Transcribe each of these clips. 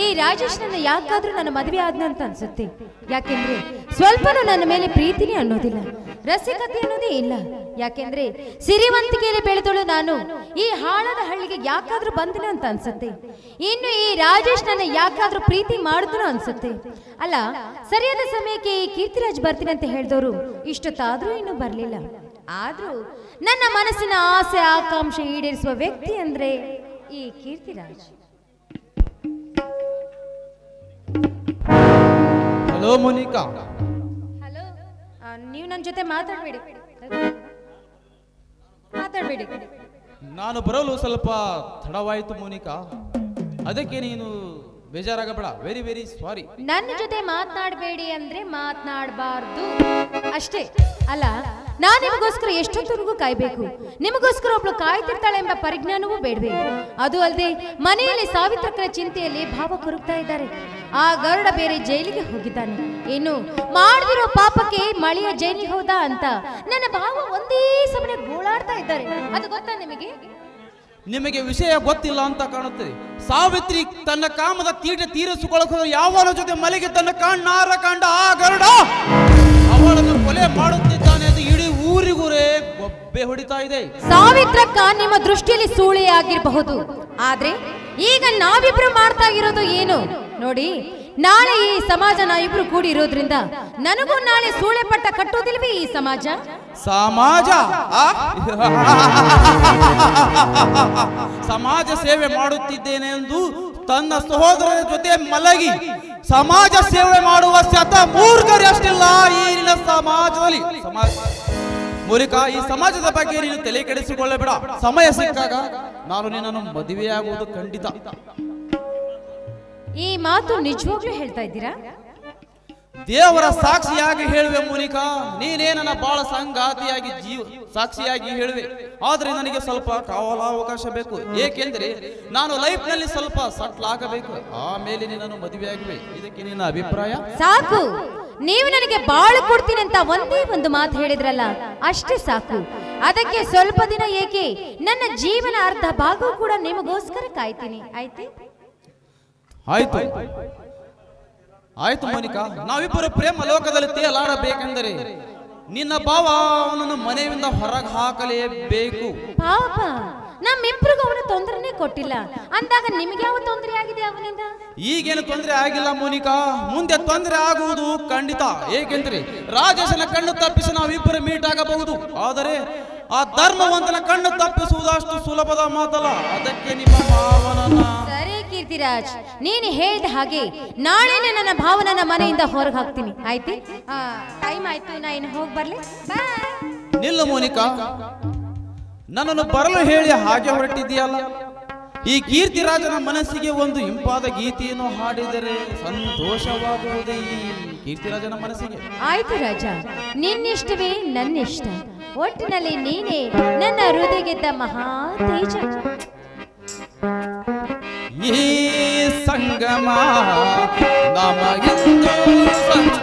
ಈ ರಾಜೇಶ್, ನನ್ನ ಯಾಕಾದ್ರೂ ನನ್ನ ಮದುವೆ ಆದ್ನಂತ ಅನ್ಸುತ್ತೆ. ಯಾಕೆಂದ್ರೆ ಸ್ವಲ್ಪನೂ ನನ್ನ ಮೇಲೆ ಪ್ರೀತಿನೇ ಅನ್ನೋದಿಲ್ಲ. ರಸಿಕತೆ ಅನ್ನೋದೇ ಇಲ್ಲ. ಯಾಕೆಂದ್ರೆ ಸಿರಿವಂತಿಕೆಯಲ್ಲಿ ಬೆಳೆದಳು ನಾನು. ಈ ಹಾಳದ ಹಳ್ಳಿಗೆ ಯಾಕಾದ್ರೂ ಬಂದಿನ ಅಂತ ಅನ್ಸುತ್ತೆ. ಇನ್ನು ಈ ರಾಜೇಶ್ ನನ್ನ ಯಾಕಾದ್ರೂ ಪ್ರೀತಿ ಮಾಡಿದ್ರು ಅನ್ಸುತ್ತೆ. ಅಲ್ಲ, ಸರಿಯಾದ ಸಮಯಕ್ಕೆ ಈ ಕೀರ್ತಿರಾಜ್ ಬರ್ತೀನಿ ಅಂತ ಹೇಳಿದವರು ಇಷ್ಟೊತ್ತಾದ್ರೂ ಇನ್ನೂ ಬರಲಿಲ್ಲ. ಆದ್ರೂ ನನ್ನ ಮನಸ್ಸಿನ ಆಸೆ, ಆಕಾಂಕ್ಷೆ ಈಡೇರಿಸುವ ವ್ಯಕ್ತಿ ಅಂದ್ರೆ ಈ ಕೀರ್ತಿರಾಜ್. ಹಲೋ ಮೋನಿಕಾ. ಹಲೋ ನೀವು ನನ್ನ ಜೊತೆ ಮಾತಾಡಬೇಡಿ. ಮಾತಾಡಬೇಡಿ. ನಾನು ಬರಲು ಸ್ವಲ್ಪ ತಡವಾಯಿತು ಮೋನಿಕಾ. ಅದಕ್ಕೆ ನೀನು ಬೇಜಾರಾಗಬೇಡ. ವೆರಿ ವೆರಿ ಸಾರಿ ನನ್ನ ಜೊತೆ ಮಾತನಾಡಬೇಡಿ ಅಂದ್ರೆ ಮಾತನಾಡಬಾರ್ದು. ಅಷ್ಟೇ. ಅಲ್ಲ ನಾನು ನಿಮಗೋಸ್ಕರ ಎಷ್ಟೊತ್ತವರೆಗೂ ಕಾಯ್ಬೇಕು? ನಿಮಗೋಸ್ಕರ ಒಬ್ಳು ಕಾಯ್ತಿರ್ತಾಳೆ ಎಂಬ ಪರಿಜ್ಞಾನವೂ ಬೇಡವೆ. ಅದು ಅಲ್ಲದೆ ಮನೆಯಲ್ಲಿ ಸಾವಿತ್ರಕರ ಚಿಂತೆಯಲ್ಲಿ ಭಾವ ಕೊರಗ್ತಾ ಇದ್ದಾರೆ. ಆ ಗರುಡ ಬೇರೆ ಜೈಲಿಗೆ ಹೋಗಿದ್ದಾನೆ. ಏನು ಮಾಡಿದಿರೋ ಪಾಪಕ್ಕೆ ಮಳೆಯ ಜೈಲಿಗೆ ಹೋದ ಅಂತ ನನ್ನ ಭಾವ ಒಂದೇ ಸಮನೆ ಗೋಳಾಡ್ತಾ ಇದ್ದಾರೆ. ಅದು ಗೊತ್ತಾ ನಿಮಗೆ? ನಿಮಗೆ ವಿಷಯ ಗೊತ್ತಿಲ್ಲ ಅಂತ ಕಾಣುತ್ತದೆ ಸಾವಿತ್ರಿ ತನ್ನ ಕಾಮದ ತೀಟ ತೀರಿಸಿಕೊಳ್ಳಕ ಯಾವನ ಜೊತೆ ಮಲೆಗೆ ತನ್ನ ಕಾಂಡ ನಾರ ಕಾಂಡ ಆ ಗರುಡ ಅವಳನ್ನು ಕೊಲೆ ಇಡೀ ಊರಿಗೂರೇ ಗೊಬ್ಬೆ ಹೊಡಿತಾ ಇದೆ. ಸಾವಿತ್ರಕ್ಕ ನಿಮ್ಮ ದೃಷ್ಟಿಯಲ್ಲಿ ಸೂಳೆ ಆಗಿರಬಹುದು. ಆದ್ರೆ ಈಗ ನಾವಿಬ್ರು ಮಾಡ್ತಾ ಇರೋದು ಏನು? ನೋಡಿ ನಾಳೆ ಈ ಸಮಾಜ ನಾವಿಬ್ರು ಕೂಡಿ ಇರೋದ್ರಿಂದ ನನಗೂ ನಾಳೆ ಸೂಳೆ ಪಟ್ಟ ಕಟ್ಟೋದಿಲ್ವೇ ಈ ಸಮಾಜ? ಸಮಾಜ? ಆ? ಸಮಾಜ ಸೇವೆ ಮಾಡುತ್ತಿದ್ದೇನೆ ಎಂದು ತನ್ನ ಸಹೋದರರ ಜೊತೆ ಮಲಗಿ ಸಮಾಜ ಸೇವೆ ಮಾಡುವ ಶತ ಮೂರ್ಖರು ಅಷ್ಟಿಲ್ಲ ಈಗಿನ ಸಮಾಜದಲ್ಲಿ. ಸಮಾಜ ಮೂಲಕ ಈ ಸಮಾಜದ ಬಗ್ಗೆ ನೀನು ತಲೆ ಕೆಡಿಸಿಕೊಳ್ಳಬೇಡ. ಸಮಯ ಸಿಕ್ಕಾಗ ನಾನು ನಿನ್ನನ್ನು ಮದುವೆಯಾಗುವುದು ಖಂಡಿತ. ಈ ಮಾತು ನಿಜವಾಗ್ಲೂ ಹೇಳ್ತಾ ಇದ್ದೀರಾ? ದೇವರ ಸಾಕ್ಷಿಯಾಗಿ ಹೇಳುವೆ ಮೂನಿಕಾ ನೀನೇ ನನ್ನ ಬಾಳ ಸಂಗಾತಿಯಾಗಿ ಜೀವ ಸಾಕ್ಷಿಯಾಗಿ ಹೇಳುವೆ. ಆದ್ರೆ ನನಗೆ ಸ್ವಲ್ಪ ಕಾವಲಾವಕಾಶ ಬೇಕು. ಏಕೆಂದ್ರೆ ನಾನು ಲೈಫ್ನಲ್ಲಿ ಸ್ವಲ್ಪ ಸಟ್ಲ್ ಆಗಬೇಕು ಆಮೇಲೆ ನಿನ್ನನ್ನು ಮದುವೆಯಾಗುವೆ. ಇದಕ್ಕೆ ನಿನ್ನ ಅಭಿಪ್ರಾಯ? ಸಾಕು. ನೀವು ನನಗೆ ಬಾಳು ಅಂತ ಒಂದೇ ಒಂದು ಮಾತು ಹೇಳಿದ್ರಲ್ಲ ಅಷ್ಟೇ ಸಾಕು. ಅದಕ್ಕೆ ಸ್ವಲ್ಪ ದಿನ ಏಕೆ? ನನ್ನ ಜೀವನ ಅರ್ಧ ಭಾಗವೂ ಕೂಡ ನಿಮಗೋಸ್ಕರ ಕಾಯ್ತೀನಿ. ಆಯ್ತು? ಆಯ್ತು. ಆಯ್ತು ಮೋನಿಕಾ ನಾವಿಬ್ಬರು ಪ್ರೇಮ ಲೋಕದಲ್ಲಿ ತೇಲಾಡಬೇಕೆಂದರೆ ನಿನ್ನ ಭಾವ ಅವನನ್ನು ಮನೆಯಿಂದ ಹೊರಗೆ ಹಾಕಲೇಬೇಕು. ಪಾಪ ನಮ್ಮಿಬ್ರಿಗೂ ಅವನ ತೊಂದರೆನೇ ಕೊಟ್ಟಿಲ್ಲ. ಅಂದಾಗ ನಿಮಗೆ ಯಾವ ತೊಂದರೆ ಆಗಿದೆ ಅವನಿಂದ? ಈಗೇನು ತೊಂದರೆ ಆಗಿಲ್ಲ ಮೋನಿಕಾ. ಮುಂದೆ ತೊಂದರೆ ಆಗುವುದು ಖಂಡಿತ. ಏಕೆಂದ್ರೆ ರಾಜೇಶನ ಕಣ್ಣು ತಪ್ಪಿಸಿ ನಾವಿಬ್ಬರು ಮೀಟ್ ಆಗಬಹುದು. ಆದರೆ ಆ ಧರ್ಮವಂತನ ಕಣ್ಣು ತಪ್ಪಿಸುವುದಷ್ಟು ಸುಲಭದ ಮಾತಲ್ಲ. ಅದಕ್ಕೆ ನಿಮ್ಮ ಭಾವನನ್ನ ಸರಿ ಕೀರ್ತಿರಾಜ್ ನೀನು ಹೇಳಿದ ಹಾಗೆ ನಾಳೆನೆ ನನ್ನ ಭಾವನನ ಮನೆಯಿಂದ ಹೊರಗೆ ಹಾಕ್ತೀನಿ. ಆಯ್ತು? ಟೈಮ್ ಆಯ್ತು ನಾ ಇನ್ನು ಹೋಗಿ ಬರ್ಲಿ. ನಿಲ್ಲು ಮೋನಿಕಾ. ನನ್ನನ್ನು ಬರಲು ಹೇಳಿ ಹಾಗೆ ಹೊರಟಿದೆಯಲ್ಲ ಈ ಕೀರ್ತಿರಾಜನ ಮನಸ್ಸಿಗೆ ಒಂದು ಇಂಪಾದ ಗೀತೆಯನ್ನು ಹಾಡಿದರೆ ಸಂತೋಷವಾಗುವುದೇ ಈ ಕೀರ್ತಿರಾಜನ ಮನಸ್ಸಿಗೆ. ಆಯ್ತು ರಾಜ ನಿನ್ನಿಷ್ಟವೇ ನನ್ನಿಷ್ಟ. ಒಟ್ಟಿನಲ್ಲಿ ನೀನೇ ನನ್ನ ಹೃದಯ ಗೆದ್ದ ಮಹಾ ತೇಜ. ಈ ಸಂಗಮ ನಮಗಿಂದು ಸಂಗಮ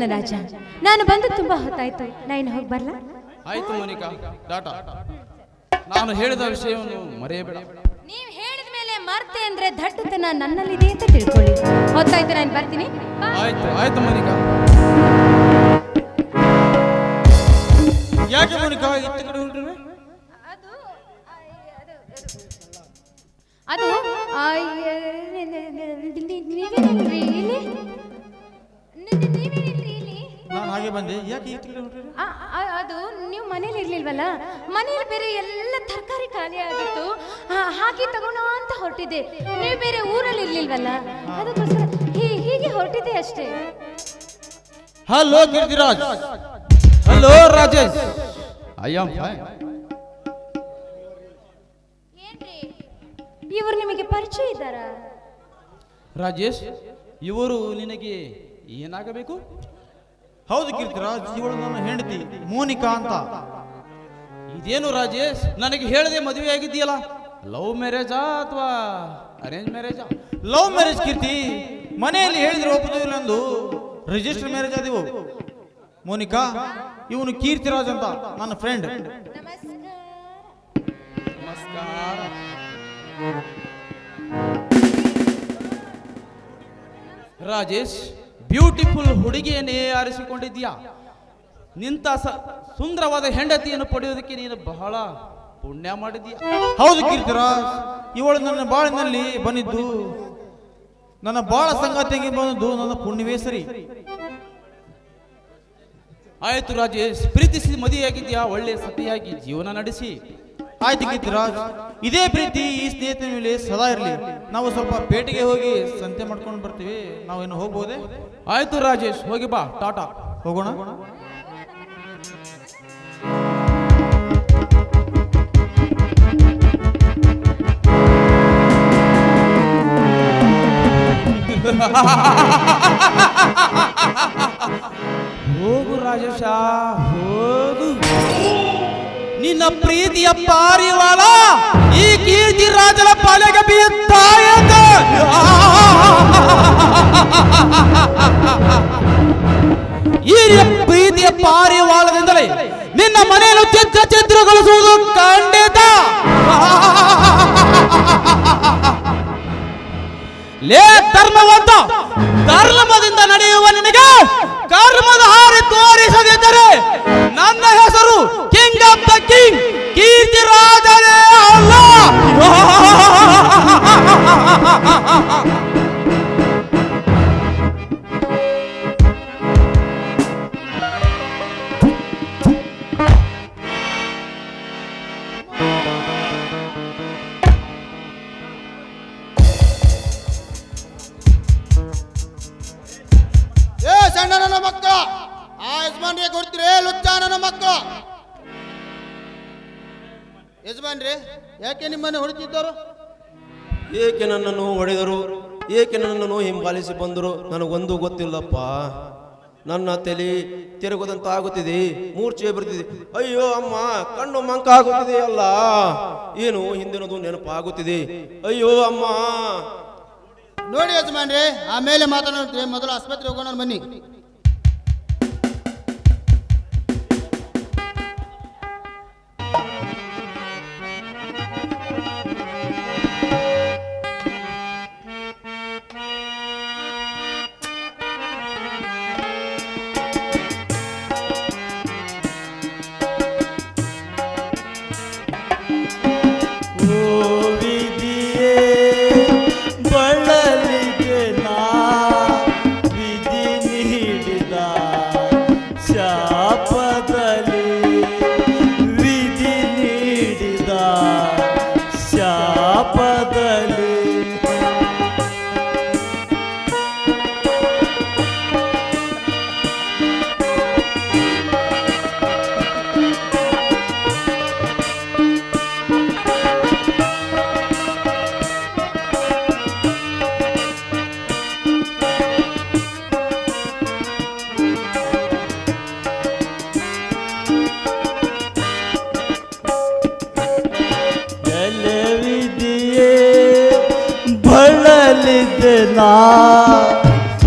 ನಾನು ಬಂದು ತುಂಬಾ ಹೊತ್ತಾಯ್ತು ನಾ ಇನ್ನು ಹೋಗಿ ಬರ್ಲಾ ಆಯ್ತು ಮೋನಿಕಾ ಟಾಟಾ ನಾನು ಹೇಳಿದ ವಿಷಯವನ್ನು ಮರೆಯಬೇಡ ನೀವು ಹೇಳಿದ ಮೇಲೆ ಮರ್ತೆ ಅಂದ್ರೆ ದಡ್ಡತನ ನನ್ನಲ್ಲಿದೆ ಅಂತ ತಿಳ್ಕೊಳ್ಳಿ ಹೊತ್ತಾಯ್ತು ನಾನು ಬರ್ತೀನಿ ಆಯ್ತು ಆಯ್ತು ಮೋನಿಕಾ ಯಾಕೆ ಮೋನಿಕಾ ಇತ್ತ ಕಡೆ ಹೊರಟಿರುವೆ? ಅದು ಅದು ನೀವೇನಿಲ್ರಿ ಹಾಗೆ ಬಂದೆ. ಯಾಕೆ? ಆ, ಆ, ಅದು ನೀವು ಮನೇಲಿ ಇರ್ಲಿಲ್ವಲ್ಲ? ಮನೇಲಿ ಬೇರೆ ಎಲ್ಲ ತರಕಾರಿ ಖಾಲಿ ಆಗಿತ್ತು. ಹಾ, ಹಾಗೆ ತಗೋಣ ಅಂತ ಹೊರಟಿದ್ದೆ. ನೀವು ಬೇರೆ ಊರಲ್ಲಿ ಇರ್ಲಿಲ್ವಲ್ಲ? ಅದಕ್ಕೋಸ್ಕರ ಹೀ- ಹೀಗೆ ಹೊರಟಿದ್ದೆ ಅಷ್ಟೇ. Hello Giriraj. Hello Rajesh. I am fine ಇವರು ನಿಮಗೆ ಪರಿಚಯ ಇದ್ದಾರಾ? ರಾಜೇಶ್ ಇವರು ನಿನಗೆ ಏನಾಗಬೇಕು? ಹೌದು ಕೀರ್ತಿರಾಜ್ ಇವಳು ನನ್ನ ಹೆಂಡತಿ ಮೋನಿಕಾ ಅಂತ. ಇದೇನು ರಾಜೇಶ್ ನನಗೆ ಹೇಳದೆ ಮದುವೆ ಆಗಿದ್ದೀಯಲ್ಲ? ಲವ್ ಮ್ಯಾರೇಜಾ ಅಥವಾ ಅರೇಂಜ್ ಮ್ಯಾರೇಜಾ ಲವ್ ಮ್ಯಾರೇಜ್ ಕೀರ್ತಿ ಮನೆಯಲ್ಲಿ ಹೇಳಿದ್ರೆ ಒಪ್ಪುದಿಲ್ಲ ಎಂದು ರಿಜಿಸ್ಟರ್ ಮ್ಯಾರೇಜ್ ಆದಿವು. ಮೋನಿಕಾ ಇವನು ಕೀರ್ತಿರಾಜ್ ಅಂತ ನನ್ನ ಫ್ರೆಂಡ್ ನಮಸ್ಕಾರ. ರಾಜೇಶ್ ಬ್ಯೂಟಿಫುಲ್ ಹುಡುಗಿಯನ್ನೇ ಆರಿಸಿಕೊಂಡಿದ್ದೀಯಾ? ನಿಂತ ಸುಂದರವಾದ ಹೆಂಡತಿಯನ್ನು ಪಡೆಯೋದಕ್ಕೆ ನೀನು ಬಹಳ ಪುಣ್ಯ ಮಾಡಿದೀಯ ಹೌದು ಕೀರ್ತಿರಾಜ್ ಇವಳು ನನ್ನ ಬಾಳಿನಲ್ಲಿ ಬಂದಿದ್ದು ನನ್ನ ಬಾಳ ಸಂಗತಿಗೆ ಬಂದದ್ದು ನನ್ನ ಪುಣ್ಯವೇ ಸರಿ. ಆಯ್ತು ರಾಜೇಶ್ ಪ್ರೀತಿಸಿ ಮದುವೆಯಾಗಿದ್ಯಾ ಒಳ್ಳೆ ಸತಿಯಾಗಿ ಜೀವನ ನಡೆಸಿ. ಆಯ್ತು ಕೀರ್ತಿರಾಜ್ ಇದೇ ಪ್ರೀತಿ ಈ ಸ್ನೇಹಿತನ ಮೇಲೆ ಸದಾ ಇರಲಿ. ನಾವು ಸ್ವಲ್ಪ ಪೇಟೆಗೆ ಹೋಗಿ ಸಂತೆ ಮಾಡ್ಕೊಂಡು ಬರ್ತೀವಿ. ನಾವೇನು ಹೋಗ್ಬೋದೇ? ಆಯ್ತು ರಾಜೇಶ್, ಹೋಗಿ ಬಾ, ಟಾಟಾ. ಹೋಗೋಣ? ಹೋಗು ರಾಜೇಶ, ಹೋಗು. ನಿನ್ನ ಪ್ರೀತಿಯ ಪಾರಿವಾಳ, ಈ ಕೀರ್ತಿ ರಾಜನ ಪಾಲೆಗೆ ಬೀದ್ದಾಯಂತ ಈ ಪ್ರೀತಿಯ ಪಾರಿವಾಳದಿಂದಲೇ ನಿನ್ನ ಮನೆಯನ್ನು ಚಿತ್ರ ಚಿತ್ರಗೊಳಿಸುವುದು ಖಂಡಿತ. ಲೇ ಧರ್ಮವಂತ, ಧರ್ಮದಿಂದ ನಡೆಯುವ ನಿನಗೆ ಕರ್ಮದ ಹಾರಿ ತೋರಿಸದಿದ್ದರೆ ನನ್ನ ಹೆಸರು king of the king Keerthi ರಾಜನೇ ಅಲ್ಲ. ಏಕೆ ನನ್ನನ್ನು ಹೊಡೆದರು? ಏಕೆ ನನ್ನನ್ನು ಹಿಂಬಾಲಿಸಿ ಬಂದರು? ನನಗೊಂದು ಗೊತ್ತಿಲ್ಲಪ್ಪ. ನನ್ನ ತಲೆ ತಿರುಗುದಂತ ಆಗುತ್ತಿದೆ ಮೂರ್ಛೆ ಬರ್ತಿದೆ ಅಯ್ಯೋ ಅಮ್ಮ, ಕಣ್ಣು ಮಂಕ ಆಗುತ್ತಿದೆ ಅಲ್ಲ ಏನು ಹಿಂದಿನದು ನೆನಪಾಗುತ್ತಿದೆ? ಅಯ್ಯೋ ಅಮ್ಮ. ನೋಡಿ ಯಜಮಾನ್ರಿ ಆಮೇಲೆ ಮಾತನಾಡ್ತೀವಿ ಮೊದಲು ಆಸ್ಪತ್ರೆ ಹೋಗೋಣ, ಬನ್ನಿ. ಬಳಲಿದ್ದೆ ನಾ.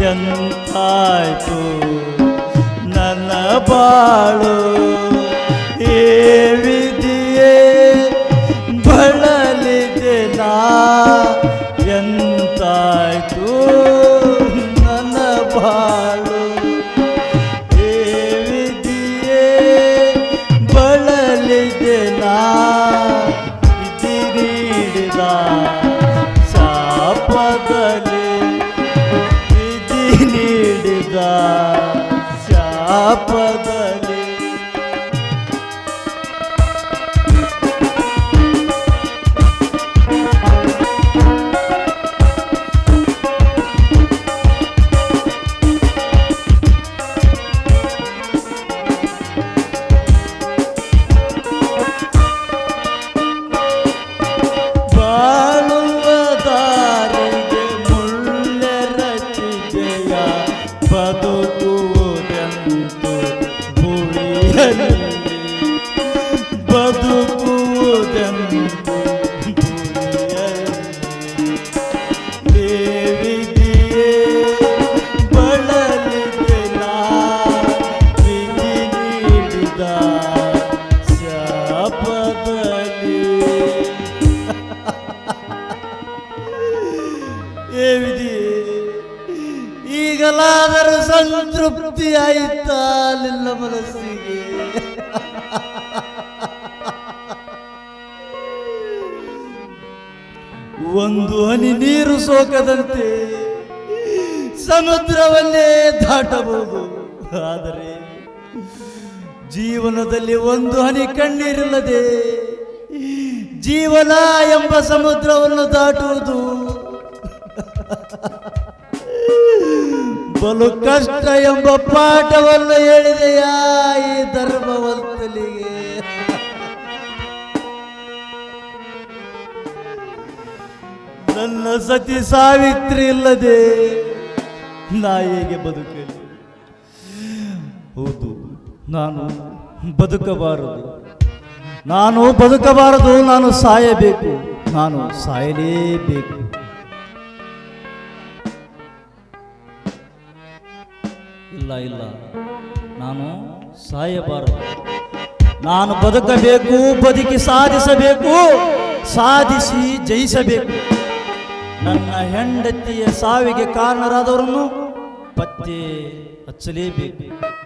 ಎಂತಾಯ್ತು ನನ್ನ ಬಾಳು? ಏ ವಿಧಿಯೇ ಬಳಲಿದೆ ನಾ. ಎಂತಾಯ್ತು ನನ್ನ ಬಾಳು? ಏ ವಿಧಿಯೇ ಬಳಲಿದೆ ನಾ. ವಿಧಿ ಸಂತೃಪ್ತಿ ಆಯಿತಾ ಮನಸ್ಸಿಗೆ? ಒಂದು ಹನಿ ನೀರು ಸೋಕದಂತೆ ಸಮುದ್ರವನ್ನೇ ದಾಟಬಹುದು. ಆದರೆ ಜೀವನದಲ್ಲಿ ಒಂದು ಹನಿ ಕಣ್ಣೀರಿಲ್ಲದೆ ಜೀವನ ಎಂಬ ಸಮುದ್ರವನ್ನು ದಾಟುವುದು ಬಲು ಕಷ್ಟ ಎಂಬ ಪಾಠವನ್ನು ಹೇಳಿದೆಯಾ ಈ ಧರ್ಮವಂತಲಿಗೆ ನನ್ನ ಸತಿ ಸಾವಿತ್ರಿ ಇಲ್ಲದೆ ನಾ ಹೇಗೆ ಬದುಕಲಿ? ಹೌದು, ನಾನು ಬದುಕಬಾರದು. ನಾನು ಬದುಕಬಾರದು, ನಾನು ಸಾಯಬೇಕು. ನಾನು ಸಾಯಲೇಬೇಕು. ಇಲ್ಲ ಇಲ್ಲ. ನಾನು ಸಾಯಬಾರದು. ನಾನು ಬದುಕಬೇಕು, ಬದುಕಿ ಸಾಧಿಸಬೇಕು, ಸಾಧಿಸಿ ಜಯಿಸಬೇಕು. ನನ್ನ ಹೆಂಡತಿಯ ಸಾವಿಗೆ ಕಾರಣರಾದವರನ್ನು ಪತ್ತೆ ಹಚ್ಚಲೇಬೇಕು.